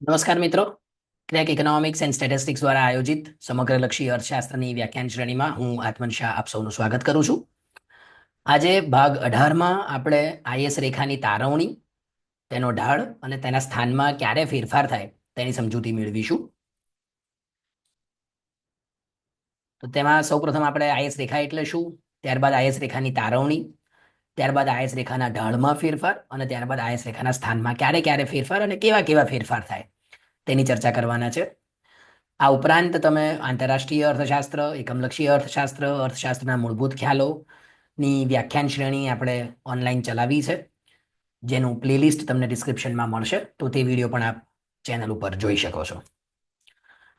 નમસ્કાર મિત્રો. Crack economics and statistics દ્વારા આયોજિત સમગ્રલક્ષી અર્થશાસ્ત્રની વ્યાખ્યાન શ્રેણીમાં હું આત્મન શાહ આપ સૌનું સ્વાગત કરું છું. આજે ભાગ અઢારમાં આપણે આઈએસ રેખાની તારવણી, તેનો ઢાળ અને તેના સ્થાનમાં ક્યારે ફેરફાર થાય તેની સમજૂતી મેળવીશું. તો તેમાં સૌપ્રથમ આપણે આઈએસ રેખા એટલે શું? ત્યારબાદ આઈએસ રેખાની તારવણી ત્યારબાદ આયસ રેખાના ઢાળમાં ફેરફાર અને ત્યારબાદ આયસ રેખાના સ્થાનમાં ક્યારે ક્યારે ફેરફાર અને કેવા કેવા ફેરફાર થાય, તેની ચર્ચા કરવાના છે. આ ઉપરાંત તમે આંતરરાષ્ટ્રીય અર્થશાસ્ત્ર, એકમલક્ષી અર્થશાસ્ત્ર, અર્થશાસ્ત્રના મૂળભૂત ખ્યાલોની વ્યાખ્યાન શ્રેણી આપણે ઓનલાઈન ચલાવી છે, જેનું પ્લેલિસ્ટ તમને ડિસ્ક્રિપ્શનમાં મળશે, તો તે વીડિયો પણ આપ ચેનલ ઉપર જોઈ શકો છો.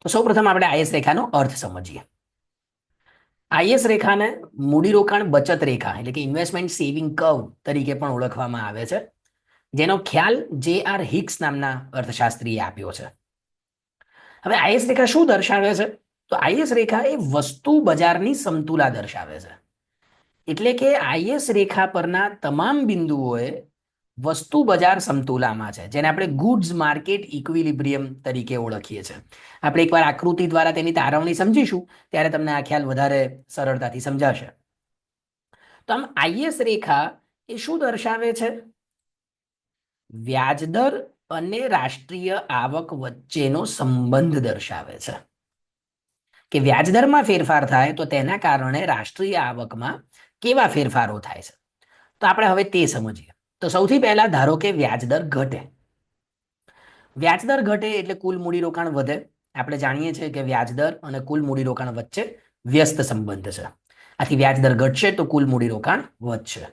તો સૌપ્રથમ આપણે આઈએસ રેખાનો અર્થ સમજીએ. આઈએસ રેખાને મૂડીરોકાણ બચત રેખા, એટલે કે ઇન્વેસ્ટમેન્ટ સેવિંગ કર્વ તરીકે પણ ઓળખવામાં આવે છે. જેનો ખ્યાલ જે આર હિક્સ નામના અર્થશાસ્ત્રીએ આપ્યો છે. હવે આઈએસ રેખા શું દર્શાવે છે? તો આઈએસ રેખા એ વસ્તુ બજારની સમતુલા દર્શાવે છે. એટલે કે આઈએસ રેખા પરના તમામ બિંદુઓએ વસ્તુ બજાર સમતુલામાં છે, જેને આપણે ગુડ્સ માર્કેટ ઇક્વિલિબ્રિયમ તરીકે ઓળખીએ છીએ. આપણે એકવાર આકૃતિ દ્વારા તેની તારવણી સમજીશું, ત્યારે તમને આ ખ્યાલ વધારે સરળતાથી સમજાશે. તો આમ આઈએસ રેખા એ શું દર્શાવે છે? વ્યાજદર અને રાષ્ટ્રીય આવક વચ્ચેનો સંબંધ દર્શાવે છે. કે વ્યાજદરમાં ફેરફાર થાય તો તેના કારણે રાષ્ટ્રીય આવકમાં કેવા ફેરફારો થાય છે? તો આપણે હવે તે સમજીએ. તો સૌથી પહેલા ધારો કે વ્યાજદર ઘટે. વ્યાજદર ઘટે એટલે કુલ મૂડીરોકાણ વધે. આપણે જાણીએ છીએ કે વ્યાજદર અને કુલ મૂડીરોકાણ વચ્ચે વ્યસ્ત સંબંધ છે. આથી વ્યાજદર ઘટશે તો કુલ મૂડીરોકાણ વધશે.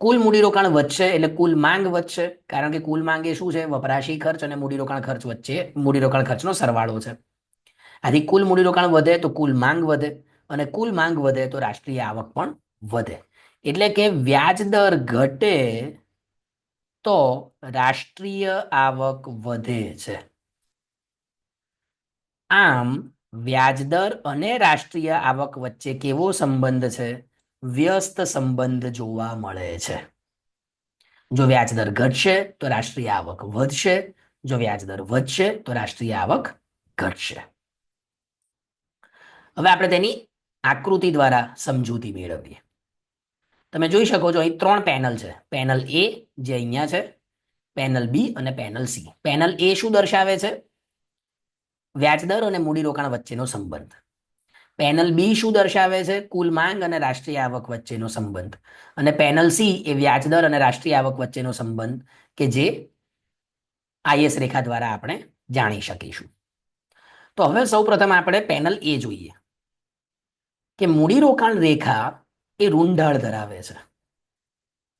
કુલ મૂડીરોકાણ વધશે એટલે કુલ માંગ વધશે. કારણ કે કુલ માંગ એ શું છે? વપરાશી ખર્ચ અને મૂડીરોકાણ ખર્ચ વચ્ચે મૂડીરોકાણ ખર્ચનો સરવાળો છે. આથી કુલ મૂડીરોકાણ વધે તો કુલ માંગ વધે અને કુલ માંગ વધે તો રાષ્ટ્રીય આવક પણ વધે. એટલે કે વ્યાજ દર ઘટે તો રાષ્ટ્રીય આવક વધે છે. આમ, વ્યાજદર અને રાષ્ટ્રીય આવક વચ્ચે કેવો સંબંધ છે? વ્યસ્ત સંબંધ જોવા મળે છે. જો વ્યાજદર ઘટશે, તો રાષ્ટ્રીય આવક વધશે. જો વ્યાજદર વધશે, તો રાષ્ટ્રીય આવક ઘટશે. હવે આપણે તેની આકૃતિ દ્વારા સમજૂતી મેળવીએ. તમે જોઈ શકો છો, અહીં ત્રણ પેનલ છે. પેનલ એ જે અહીંયા છે. પેનલ બી અને પેનલ સી પેનલ એ શું દર્શાવે છે? વ્યાજદર અને મૂડીરોકાણ વચ્ચેનો સંબંધ. પેનલ બી શું દર્શાવે છે? કુલ માંગ અને રાષ્ટ્રીય આવક વચ્ચેનો સંબંધ. અને પેનલ સી એ વ્યાજદર અને રાષ્ટ્રીય આવક વચ્ચેનો સંબંધ કે જે આઈએસ રેખા દ્વારા આપણે જાણી શકીશું. તો હવે સૌપ્રથમ આપણે પેનલ એ જોઈએ. કે મૂડીરોકાણ રેખા એ રૂંઢાળ ધરાવે છે.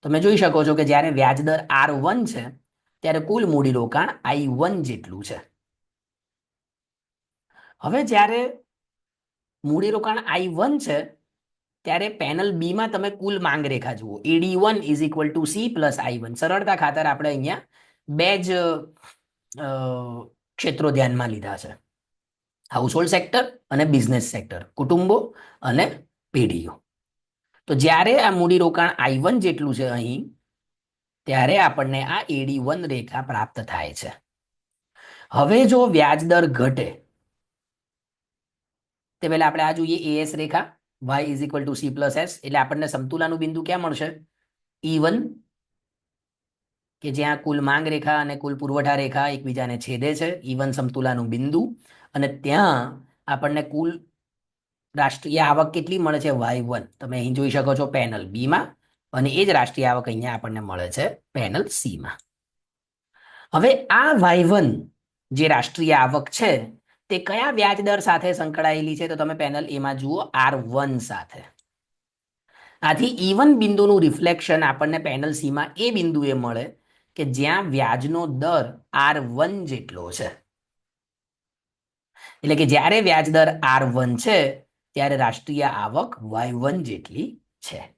તમે જોઈ શકો છો કે જ્યારે વ્યાજદર આર વન છે, ત્યારે કુલ મૂડીરોકાણ આઈ વન જેટલું છે. હવે જ્યારે મૂડીરોકાણ આઈ વન છે, ત્યારે પેનલ બીમાં તમે કુલ માંગ રેખા જુઓ AD one is equal to C plus I one. સરળતા ખાતર આપણે અહીંયા બે જ ક્ષેત્રો ધ્યાનમાં લીધા છે. હાઉસહોલ્ડ સેક્ટર અને બિઝનેસ સેક્ટર કુટુંબો અને પેઢીઓ. તો જ્યારે આ મૂડીરોકાણ આઈ વન જેટલું છે અહીં, ત્યારે આપણને આ એડી વન રેખા પ્રાપ્ત થાય છે. હવે જો વ્યાજદર ઘટે, તે પહેલા આપણે આ જોઈએ AS Rekha. Y is equal to C plus S એટલે આપણને સમતુલાનું બિંદુ ક્યાં મળશે? ઈ વન કે જ્યાં કુલ માંગ રેખા અને કુલ પુરવઠા રેખા એકબીજાને છેદે છે. ઈ વન સમતુલાનું બિંદુ. અને ત્યાં આપણને કુલ રાષ્ટ્રીય આવક કેટલી મળે છે? વાય વન તમે અહીં જોઈ શકો છો પેનલ બીમાં અને એ જ રાષ્ટ્રીય આવક અહીંયા આપણને મળે છે પેનલ સીમાં હવે આ વાય વન જે રાષ્ટ્રીય આવક છે, તે કયા વ્યાજ દર સાથે સંકળાયેલી છે? તો તમે પેનલ એમાં જુઓ આર વન સાથે. આથી ઈવન બિંદુનું રિફ્લેક્શન આપણને પેનલ સીમાં એ બિંદુએ મળે કે જ્યાં વ્યાજનો દર આર વન જેટલો છે. એટલે કે જ્યારે વ્યાજ દર આર વન છે ત્યારે રાષ્ટ્રીય આવક વાય વન જેટલી છે.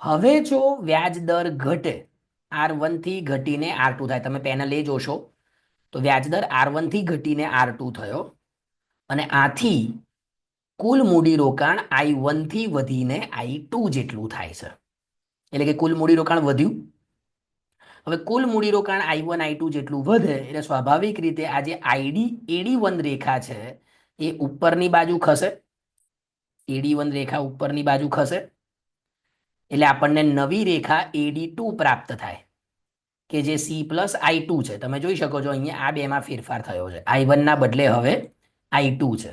હવે જો વ્યાજ દર ઘટે, આર વનથી ઘટીને આર ટુ થાય, તમે પેનલ એ જોશો, તો વ્યાજદર આર વનથી ઘટીને આર ટુ થયો અને આથી કુલ મૂડીરોકાણ આઈ વનથી વધીને આઈ ટુ જેટલું થાય છે. એટલે કે કુલ મૂડીરોકાણ વધ્યું. હવે કુલ મૂડીરોકાણ આઈ વન, આઈ ટુ જેટલું વધે, એટલે સ્વાભાવિક રીતે આ જે આઈડી એડી વન રેખા છે, એ ઉપરની બાજુ ખસે. એડી વન રેખા ઉપરની બાજુ ખસે. એટલે આપણને નવી રેખા એડી ટુ પ્રાપ્ત થાય, કે જે સી પ્લસ આઈ ટુ છે. તમે જોઈ શકો છો અહીંયા આ બેમાં ફેરફાર થયો છે. આઈ વનના બદલે હવે આઈ ટુ છે.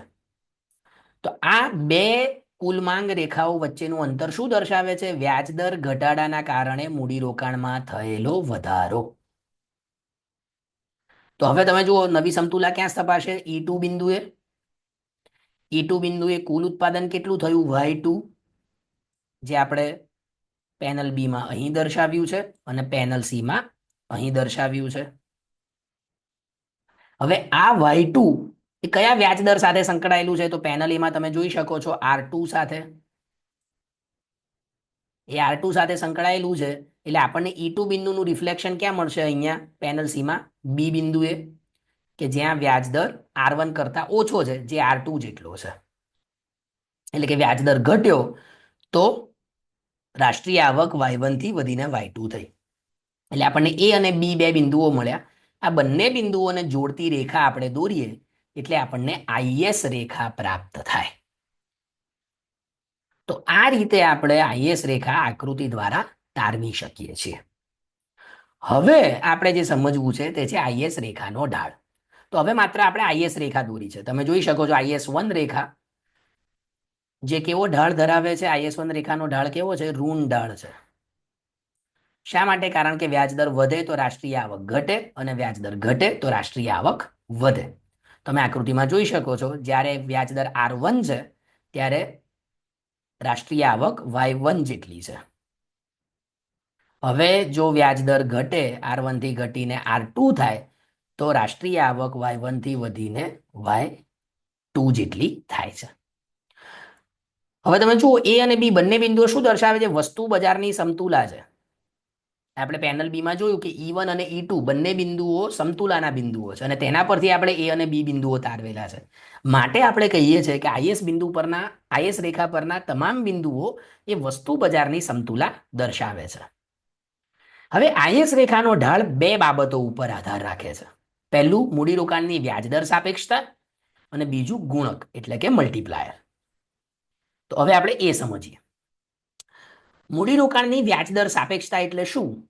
તો આ બે કુલ માંગ રેખાઓ વચ્ચેનું અંતર શું દર્શાવે છે? વ્યાજદર ઘટાડાના કારણે મૂડીરોકાણમાં થયેલો વધારો. તો હવે તમે જુઓ નવી સમતુલા ક્યાં સ્થપાશે? ઈ ટુ બિંદુએ. ઈ ટુ બિંદુએ કુલ ઉત્પાદન કેટલું થયું? વાય ટુ જે આપણે પેનલ બીમાં અહીં દર્શાવ્યું છે અને પેનલ સીમાં અહીં દર્શાવ્યું છે. હવે આ વાય ટુ એ કયા વ્યાજ દર સાથે સંકળાયેલું છે? તો પેનલ એમાં તમે જોઈ શકો છો આર ટુ સાથે. એ આર ટુ સાથે સંકળાયેલું છે, એટલે આપણને ઈ ટુ બિંદુનું રિફ્લેક્શન ક્યાં મળશે અહીંયા? પેનલ સીમાં બી બિંદુએ. કે જ્યાં વ્યાજ દર આર વન કરતા ઓછો છે, જે આર ટુ જેટલો છે. એટલે કે વ્યાજ દર ઘટ્યો, તો રાષ્ટ્રીય આવક વાય વનથી વધીને વાય ટુ થઈ. એટલે આપણને એ અને બી બે બિંદુઓ મળ્યા. આ બંને બિંદુઓને જોડતી રેખા આપણે દોરીએ, એટલે આપણને આઈએસ રેખા પ્રાપ્ત થાય. તો આ રીતે આપણે આઈએસ રેખા આકૃતિ દ્વારા તારવી શકીએ છીએ. હવે આપણે જે સમજવું છે, તે છે આઈએસ રેખાનો ઢાળ. તો હવે માત્ર આપણે આઈએસ રેખા દોરી છે. તમે જોઈ શકો છો આઈએસ વન રેખા, જે કેવો ઢાળ ધરાવે છે. આઈએસ વન રેખાનો ઢાળ કેવો છે? ઋણ ઢાળ છે. શા માટે? કારણ કે વ્યાજદર વધે તો રાષ્ટ્રીય આવક ઘટે અને વ્યાજદર ઘટે તો રાષ્ટ્રીય આવક વધે. તમે આકૃતિમાં જોઈ શકો છો, જ્યારે વ્યાજદર આર વન છે, ત્યારે રાષ્ટ્રીય આવક વાય વન જેટલી છે. હવે જો વ્યાજદર ઘટે, આર વનથી ઘટીને આર ટુ થાય તો રાષ્ટ્રીય આવક વાય વનથી વધીને વાય ટુ જેટલી થાય છે. હવે તમે જુઓ એ અને બી બંને બિંદુઓ શું દર્શાવે છે? વસ્તુ બજારની સમતુલા છે. આપણે પેનલ બીમાં જોયું કે ઈ વન અને ઈ ટુ બંને બિંદુઓ સમતુલાના બિંદુઓ છે અને તેના પરથી આપણે એ અને બી બિંદુઓ તારવેલા છે. માટે આપણે કહીએ છીએ કે આઈએસ બિંદુ પરના આઈએસ રેખા પરના તમામ બિંદુઓ એ વસ્તુ બજારની સમતુલા દર્શાવે છે. હવે આઈએસ રેખાનો ઢાળ બે બાબતો ઉપર આધાર રાખે છે. પહેલું મૂડીરોકાણની વ્યાજદર સાપેક્ષતા અને બીજું ગુણક, એટલે કે મલ્ટીપ્લાયર તો હવે આપણે એ સમજીએ. મૂડીરોકાણની વ્યાજદર સાપેક્ષતા એટલે શું?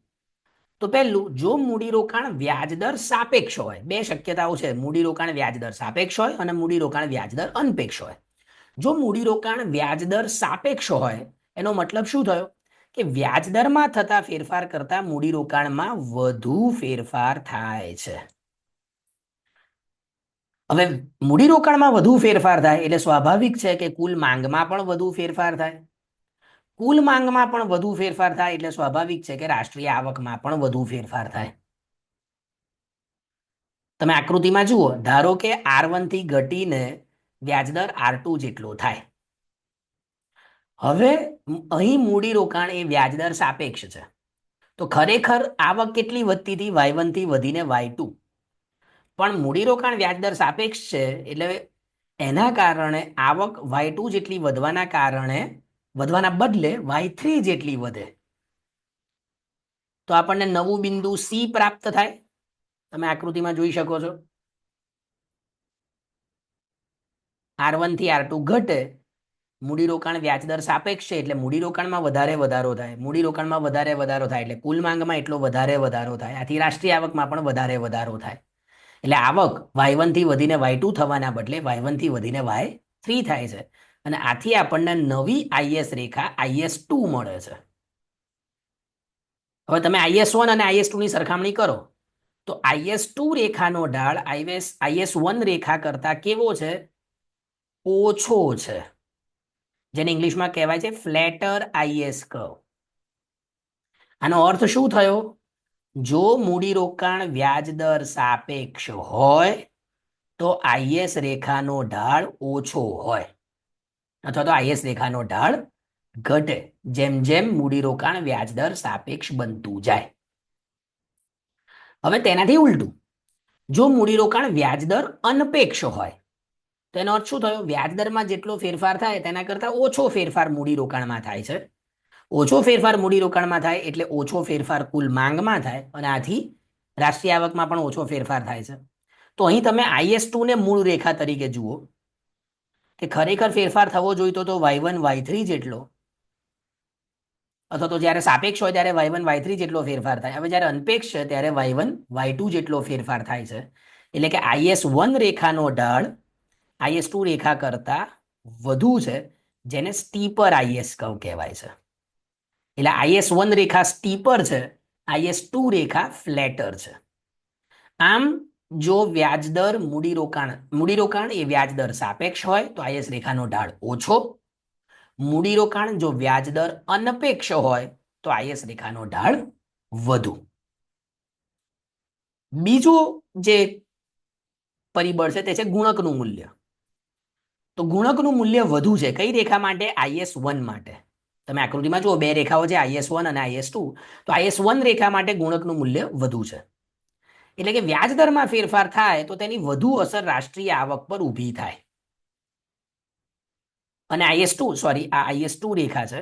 તો પહેલું, જો મૂડીરોકાણ વ્યાજદર સાપેક્ષ હોય, બે શક્યતાઓ છે. મૂડીરોકાણ વ્યાજદર સાપેક્ષ હોય અને મૂડીરોકાણ વ્યાજદર અનપેક્ષ હોય. જો મૂડીરોકાણ વ્યાજદર સાપેક્ષ હોય, એનો મતલબ શું થયો? કે વ્યાજદરમાં થતા ફેરફાર કરતા મૂડીરોકાણમાં વધુ ફેરફાર થાય છે. હવે મૂડીરોકાણમાં વધુ ફેરફાર થાય એટલે સ્વાભાવિક છે કે કુલ માંગમાં પણ વધુ ફેરફાર થાય. કુલ માંગમાં પણ વધુ ફેરફાર થાય એટલે સ્વાભાવિક છે કે રાષ્ટ્રીય આવકમાં પણ વધુ ફેરફાર થાય. તમે આકૃતિમાં જુઓ, ધારો કે આર વનથી ઘટીને વ્યાજદર આર ટુ જેટલો થાય. હવે અહીં મૂડી રોકાણ એ વ્યાજદર સાપેક્ષ છે. તો ખરેખર આવક કેટલી વધતી હતી? વાય વનથી વધીને વાય ટુ પણ મૂડીરોકાણ વ્યાજદર સાપેક્ષ છે, એટલે એના કારણે આવક વાય ટુ જેટલી વધવાના કારણે, વધવાના બદલે વાય થ્રી જેટલી વધે. તો આપણને નવું બિંદુ સી પ્રાપ્ત થાય. તમે આકૃતિમાં જોઈ શકો છો. આર વનથી આર ટુ ઘટે. મૂડીરોકાણ વ્યાજદર સાપેક્ષ છે, એટલે મૂડીરોકાણમાં વધારે વધારો થાય. મૂડીરોકાણમાં વધારે વધારો થાય, એટલે કુલ માંગમાં એટલો વધારે વધારો થાય. આથી રાષ્ટ્રીય આવકમાં પણ વધારે વધારો થાય. એટલે આવક વાય વનથી વધીને વાય ટુ થવાના બદલે વાય વનથી વધીને વાય થ્રી થાય છે. અને આથી આપણને નવી આઈએસ રેખા આઈએસ ટુ મળે છે. હવે તમે આઈએસ વન અને આઈએસ ટુની સરખામણી કરો. તો આઈએસ ટુ રેખાનો ઢાળ આઈએસ આઈએસ વન રેખા કરતા કેવો છે? ઓછો છે. જેને ઇંગ્લિશમાં કહેવાય છે ફ્લેટર આઈએસ કર્વ આનો અર્થ શું થયો? જો મૂડીરોકાણ વ્યાજ દર સાપેક્ષ હોય, તો આઈએસ રેખાનો ઢાળ ઓછો હોય. અથવા તો આઈએસ રેખાનો ઢાળ ઘટે. જેમ જેમ મૂડીરોકાણ વ્યાજદર સાપેક્ષ બનતું જાય. હવે તેનાથી ઉલટું. જો મૂડીરોકાણ વ્યાજદર અનપેક્ષ હોય તેનો અર્થ શું થયો? વ્યાજદરમાં જેટલો ફેરફાર થાય તેના કરતાં ઓછો ફેરફાર મૂડીરોકાણમાં થાય છે. ઓછો ફેરફાર મૂડીરોકાણમાં થાય એટલે ઓછો ફેરફાર કુલ માંગમાં થાય અને આથી રાષ્ટ્રીય આવકમાં પણ ઓછો ફેરફાર થાય છે. તો અહીં તમે આઈએસ ટુ ને મૂળ રેખા તરીકે જુઓ. કે ખરેખર ફેરફાર થવો જોઈતો તો વાય વન, વાય થ્રી જેટલો. અથવા તો જ્યારે સાપેક્ષ હોય ત્યારે વાય વન, વાય થ્રી જેટલો ફેરફાર થાય. હવે જ્યારે અનપેક્ષ છે ત્યારે વાય વન, વાય ટુ જેટલો ફેરફાર થાય છે. એટલે કે આઈએસ વન રેખાનો ઢાળ આઈએસ ટુ રેખા કરતા વધુ છે, જેને સ્ટીપર આઈએસ કર્વ કહેવાય છે. એટલે આઈએસ વન રેખા સ્ટીપર છે આઈએસ ટુ રેખા ફ્લેટર છે. આમ જો વ્યાજદર મૂડીરોકાણ મૂડીરોકાણ એ વ્યાજદર સાપેક્ષ હોય તો આઈએસ રેખાનો ઢાળ ઓછો. મૂડીરોકાણ જો વ્યાજદર અનપેક્ષ હોય તો આઈએસ રેખાનો ઢાળ વધુ. બીજું જે પરિબળ છે તે છે ગુણકનું મૂલ્ય. તો ગુણકનું મૂલ્ય વધુ છે. કઈ રેખા માટે? આઈએસ વન માટે. તમે આકૃતિમાં જુઓ, બે રેખાઓ છે આઈએસ વન અને આઈએસ ટુ તો આઈએસ વન રેખા માટે ગુણકનું મૂલ્ય વધુ છે. એટલે કે વ્યાજ દરમાં ફેરફાર થાય તો તેની વધુ અસર રાષ્ટ્રીય આવક પર ઊભી થાય. અને આઈએસ ટુ સોરી આ આઈએસ ટુ રેખા છે.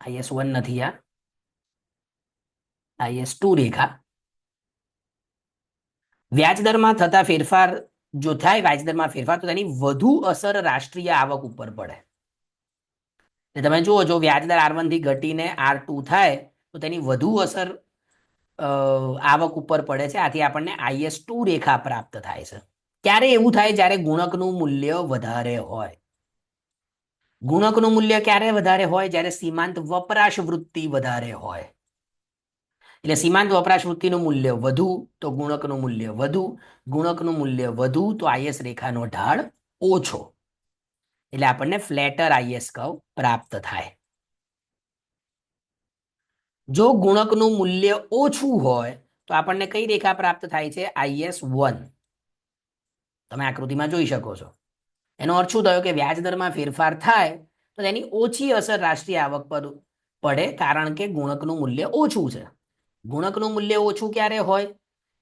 આઈએસ વન નથી આ. આઈએસ ટુ રેખા. વ્યાજદરમાં થતા ફેરફાર જો થાય વ્યાજદરમાં ફેરફાર, તો તેની વધુ અસર રાષ્ટ્રીય આવક ઉપર પડે. તમે જુઓ, જો વ્યાજદર આર વનથી ઘટીને આર ટુ થાય, તો તેની વધુ અસર આવક ઉપર પડે છે. આથી આપણને આઈએસ ટુ રેખા પ્રાપ્ત થાય છે. ક્યારે એવું થાય? જ્યારે ગુણકનું મૂલ્ય વધારે હોય. ગુણકનું મૂલ્ય ક્યારે વધારે હોય? જ્યારે સીમાંત વપરાશ વૃત્તિ વધારે હોય. એટલે સીમાંત વપરાશ વૃત્તિનું મૂલ્ય વધુ, તો ગુણકનું મૂલ્ય વધુ. ગુણકનું મૂલ્ય વધુ, તો આઈએસ રેખાનો ઢાળ ઓછો. એટલે આપણને ફ્લેટર આઈએસ કર્વ પ્રાપ્ત થાય. જો ગુણકનું મૂલ્ય ઓછું હોય, તો આપણને કઈ રેખા પ્રાપ્ત થાય છે? આઈએસ વન તમે આકૃતિમાં જોઈ શકો છો. એનો અર્થ શું થયો કે વ્યાજ દરમાં ફેરફાર થાય, તો તેની ઓછી અસર રાષ્ટ્રીય આવક પર પડે કારણ કે ગુણકનું મૂલ્ય ઓછું છે. ગુણકનું મૂલ્ય ઓછું ક્યારે હોય?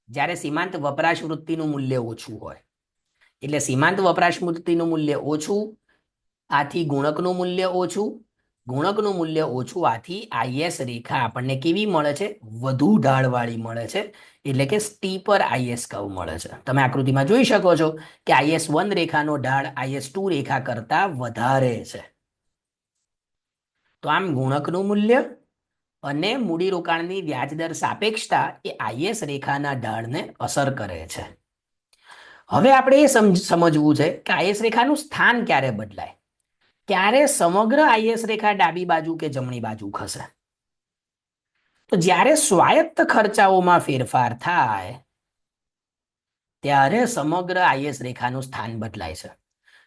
જ્યારે સીમાંત વપરાશ વૃત્તિનું મૂલ્ય ઓછું હોય. એટલે સીમાંત વપરાશ વૃત્તિનું મૂલ્ય ઓછું આથી ગુણકનું મૂલ્ય ઓછું, ગુણકનું મૂલ્ય ઓછું, આથી આઈએસ રેખા આપણને કેવી મળે છે? વધુ ઢાળવાળી મળે છે. એટલે કે સ્ટીપર આઈએસ કર્વ મળે છે. તમે આકૃતિમાં જોઈ શકો છો કે આઈએસ વન રેખાનો ઢાળ આઈએસ ટુ રેખા કરતા વધારે છે. તો આમ ગુણકનું મૂલ્ય અને મૂડીરોકાણની વ્યાજદર સાપેક્ષતા એ આઈએસ રેખાના ઢાળને અસર કરે છે. હવે આપણે એ સમજ, સમજવું છે કે આઈએસ રેખાનું સ્થાન ક્યારે બદલાય. ક્યારે સમગ્ર આઈએસ રેખા ડાબી બાજુ કે જમણી બાજુ ખસે. તો જ્યારે સ્વાયત્ત ખર્ચાઓમાં ફેરફાર થાય, ત્યારે સમગ્ર આઈએસ રેખાનું સ્થાન બદલાય છે.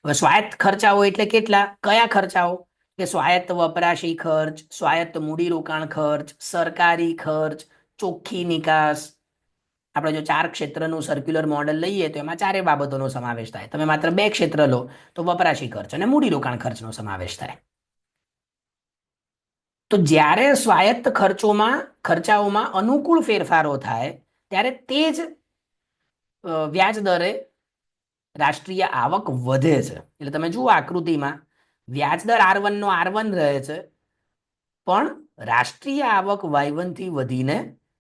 હવે સ્વાયત્ત ખર્ચાઓ એટલે કેટલા? કયા ખર્ચાઓ? કે સ્વાયત્ત વપરાશી ખર્ચ, સ્વાયત્ત મૂડીરોકાણ ખર્ચ, સરકારી ખર્ચ, ચોખ્ખી નિકાસ આપણે જો ચાર ક્ષેત્રનું સર્ક્યુલર મોડેલ લઈએ તો એમાં ચારે બાબતોનો સમાવેશ થાય. તમે માત્ર બે ક્ષેત્ર લો તો વપરાશી ખર્ચ અને મૂડીરોકાણ ખર્ચનો સમાવેશ થાય. તો જ્યારે સ્વાયત્ત ખર્ચોમાં, ખર્ચાઓમાં અનુકૂળ ફેરફારો થાય, ત્યારે તે જ વ્યાજ દરે રાષ્ટ્રીય આવક વધે છે. એટલે તમે જુઓ આકૃતિમાં વ્યાજદર આર વનનો આર વન રહે છે, પણ રાષ્ટ્રીય આવક વાય વનથી વધીને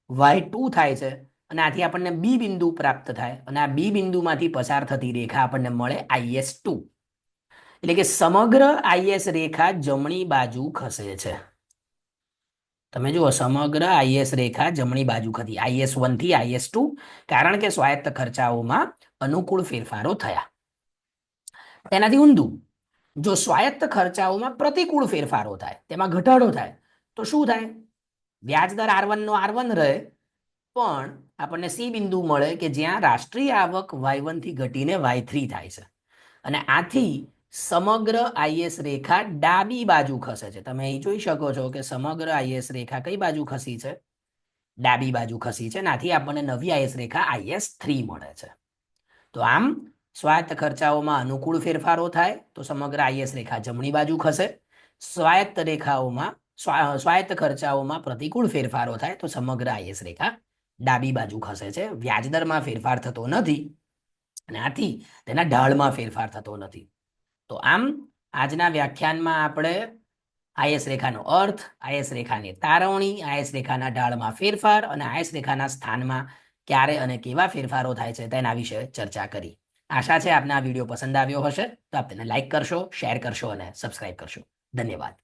વાય ટુ થાય છે. અને આથી આપણને બી બિંદુ પ્રાપ્ત થાય અને આ બી બિંદુમાંથી પસાર થતી રેખા આપણને મળે આઈએસ ટુ. એટલે કે સમગ્ર આઈએસ રેખા જમણી બાજુ ખસે છે. તમે જુઓ, સમગ્ર આઈએસ રેખા જમણી બાજુ ખસી આઈએસ વનથી આઈએસ ટુ, કારણ કે સ્વાયત્ત ખર્ચાઓમાં અનુકૂળ ફેરફારો થયા. તેનાથી ઊંધું, જો સ્વાયત્ત ખર્ચાઓમાં પ્રતિકૂળ ફેરફારો થાય, તેમાં ઘટાડો થાય, તો શું થાય? વ્યાજ દર આર નો આર વન રહે, પણ આપણને સી બિંદુ મળે કે જ્યાં રાષ્ટ્રીય આવક વાય વનથી ઘટીને વાય થ્રી થાય છે. અને આથી સમગ્ર આઈએસ રેખા ડાબી બાજુ ખસે છે. તમે અહીં જોઈ શકો છો કે સમગ્ર આઈએસ રેખા કઈ બાજુ ખસી છે? ડાબી બાજુ ખસી છે નાથી આપણને નવી આઈએસ રેખા આઈએસ થ્રી મળે છે. તો આમ સ્વાયત્ત ખર્ચાઓમાં અનુકૂળ ફેરફારો થાય તો સમગ્ર આઈએસ રેખા જમણી બાજુ ખસે. સ્વાયત્ત રેખાઓમાં સ્વા- સ્વાયત્ત ખર્ચાઓમાં પ્રતિકૂળ ફેરફારો થાય તો સમગ્ર આઈએસ રેખા ડાબી બાજુ ખસે છે. વ્યાજદરમાં ફેરફાર થતો નથી અને આથી તેના ઢાળમાં ફેરફાર થતો નથી. તો આમ આજના વ્યાખ્યાનમાં આપણે આયસ રેખાનો અર્થ આયસ રેખાની તારવણી આયસ રેખાના ઢાળમાં ફેરફાર અને આયસ રેખાના સ્થાનમાં ક્યારે અને કેવા ફેરફારો થાય છે તેના વિશે ચર્ચા કરી. આશા છે આપને આ વીડિયો પસંદ આવ્યો હશે. તો આપ તેને લાઈક કરશો શેર કરશો અને સબસ્ક્રાઇબ કરશો. ધન્યવાદ.